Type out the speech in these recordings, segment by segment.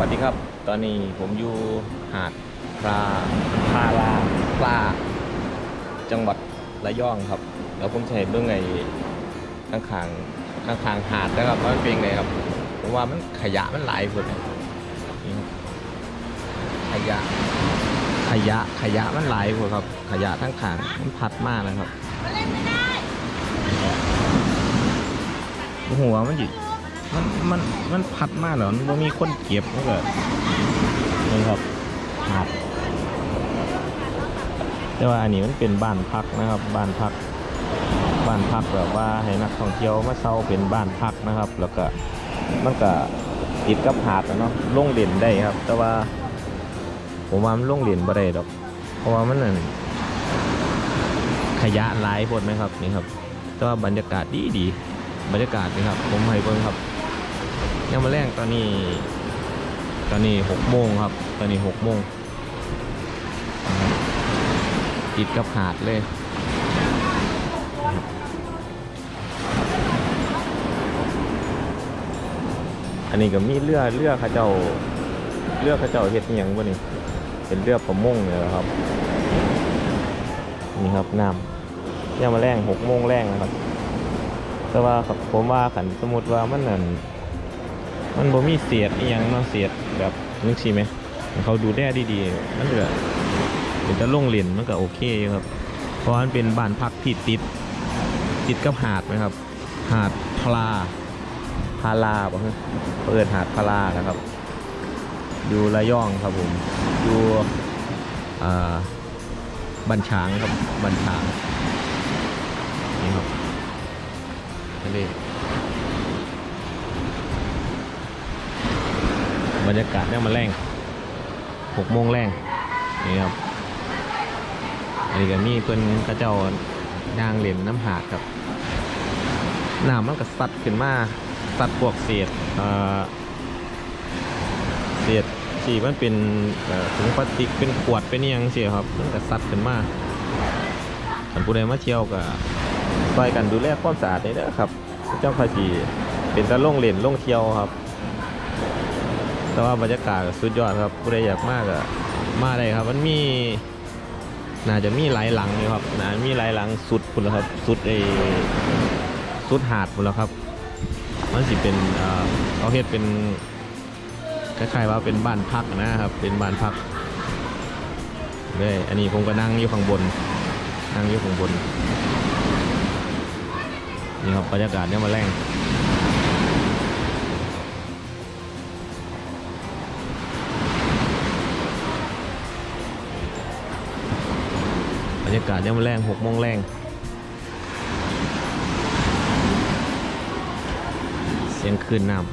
วัสดีครับ ตอนนี้ผมอยู่หาดพราพาราพลาจังหวัดระยองครับ แล้วผมจะเห็นเรื่องไงข้างข้างข้างข้างๆหาดนะครับว่ามันเป็นไงครับเพราะว่ามันขยะมันหลายคนนี่ครับขยะ ขยะขยะมันหลายคนครับ ขยะทั้งขางมันพัดมากนะครับหัวมันอยู่ มันมันมันพัดมากเหรอมันมีคนเก็บมันก็นี่ครับหาดแต่ว่าอันนี้มันเป็นบ้านพักนะครับ บ้านพัก บ้านพักแบบว่าให้นักท่องเที่ยวมาเช่าเป็นบ้านพักนะครับ แล้วก็มันก็ติดกับหาดนะเนาะลงเด่นได้ครับ แต่ว่าผมว่ามันลงเด่นบ่ได้ดอก เพราะว่ามันนั่นขยะหลายพดไหมครับนี่ครับ แต่ว่าบรรยากาศดีดีบรรยากาศนี่ครับ ผมให้เบิ่งครับ ยังมาแรงตอนนี้ ตอนนี้หกโมงครับ ตอนนี้หกโมงติดกับหาดเลยอันนี้ก็มีเรือเรือเขาเจ้าเรือเขาเจ้าเฮ็ดอิหยังบ่นี่เป็นเรือประมงเนี่ยครับ นี่ครับน้ำย่ามาแรงหกโมงแรงนะครับ แต่ว่าครับผมว่าขันสมมติว่ามันนั่น มันบ่มีเศษอีหยังเนาะเศษแบบนึกสิไหมเขาดูแลดีๆมันเหลือเป็นจะลงเหรียญมันก็โอเคอยู่ครับ เพราะมันเป็นบ้านพักที่ติดติดกับหาดนะครับ หาดพลาพาลาป่ฮะเปิดหาดพาลานะครับ อยู่ระยองครับผมอยู่บันช้างครับบันช้างนี่ครับทะเล บรรยากาศเนี่ยมาแรงหกโมงแรงนี่ครับอันนี้ก็มีเพิ่นกระเจ้านางเหรียญน้ำหาดครับน้ำมันก็สัดขึ้นมาสัดพวกเศษเศษที่มันเป็นถุงพลาสติกเป็นขวดเป็นยังเสียครับมันก็ซัดขึ้นมาท่านผู้ใดมาเที่ยวก็ช่วยกันดูแลความสะอาดนี่เด้อครับ เจ้าภาษีเป็นตะล่งเล่นล่งเที่ยวครับ แต่ว่าบรรยากาศสุดยอดครับผู้ใดอยากมากก็มาได้ครับ มันมีน่าจะมีหลายหลังอยู่ครับน่ามีหลายหลังสุดคุณแล้วครับ สุดไอสุดหาดคุณแล้วครับ มันสิเป็นเอ่อเขาเฮ็ดเป็นคล้ายๆว่าเป็นบ้านพักนะครับ เป็นบ้านพักเลยอันนี้ผมก็นั่งอยู่ข้างบน นั่งอยู่ข้างบน นี่ครับบรรยากาศเนี่ยมาแรง ยากาศเนี่ยมาแรงหกโมงแรงเสียงคลื่นน้ำ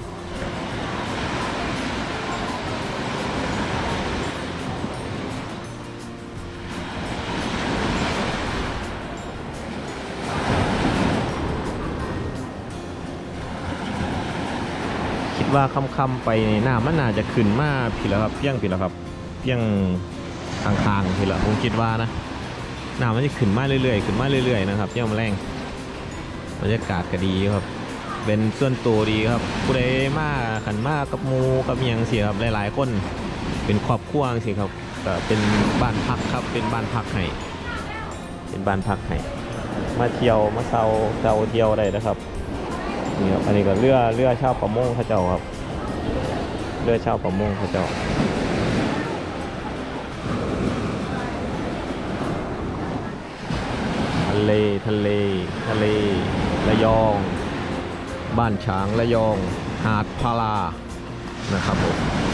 คิดว่าค่ำๆไปนี่น้ำมันน่าจะขึ้นมาพี่แล้วครับเพียงพี่แล้วครับเพียงทางทางๆพี่แล้วผมคิดว่านะ น้ำมันจะขึ้นมาเรื่อยๆ ขึ้นมาเรื่อยๆนะครับเยี่ยมแรงบรรยากาศก็ดีครับ เป็นส่วนตัวดีครับผู้ใดมาขันมากับมูกับเมียงเสียครับหลายๆคนเป็นครอบครัวสิครับก็เป็นบ้านพักครับเป็นบ้านพักให้เป็นบ้านพักให้มาเที่ยวมาเซาเซาเที่ยวได้นะครับนี่ครับอันนี้ก็เรือเรือเช่าประมงเขาเจ้าครับเรือเช่าประมงเขาเจ้าะเลทะเล ทะเล ระยอง บ้านฉางระยอง หาดพารานะครับผม